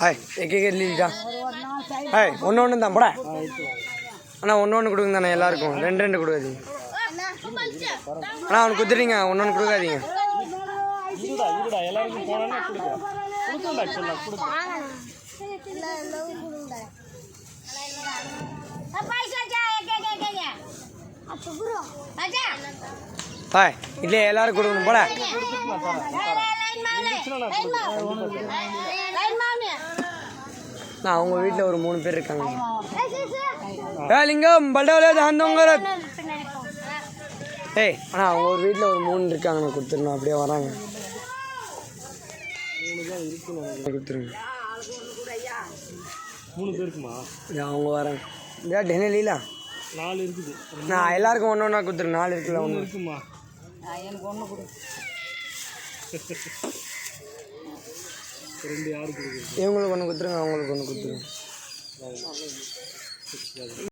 Hi எக்கே லீடா hi ஒன்று ஒன்று தான் போட. அண்ணா ஒன்று ஒன்று கொடுங்க தானே எல்லாருக்கும். ரெண்டு ரெண்டு கொடுக்காதீங்க. அண்ணா அவனுக்கு குத்துறீங்க ஒன்று ஒன்று கொடுக்காதீங்க. இருடா இருடா எல்லாருக்கும் போனா ஹாய் இல்லையே எல்லாரும் கொடுக்கணும் போட. நான் அவங்க வீட்டில் ஒரு மூணு பேர் இருக்காங்க. ஏ லிங்கம் பல்டாவிலே தாந்தவங்க ஏய் அண்ணா அவங்க ஒரு வீட்டில் ஒரு மூணு இருக்காங்க நான் கொடுத்துருணும் அப்படியே வராங்க. கொடுத்துருங்க. மூணு பேருக்குமா? அவங்க வராங்க இதா டெனலிலா நாலு இருக்குது. நான் எல்லாருக்கும் ஒன்று ஒன்றா கொடுத்துருங்க நாலு இருக்குல்ல ஒன்று இருக்குமா? ரெண்டு யாருக்கு இவங்களுக்கு ஒன்று கொடுத்துருங்க அவங்களுக்கு ஒன்று கொடுத்துருங்க.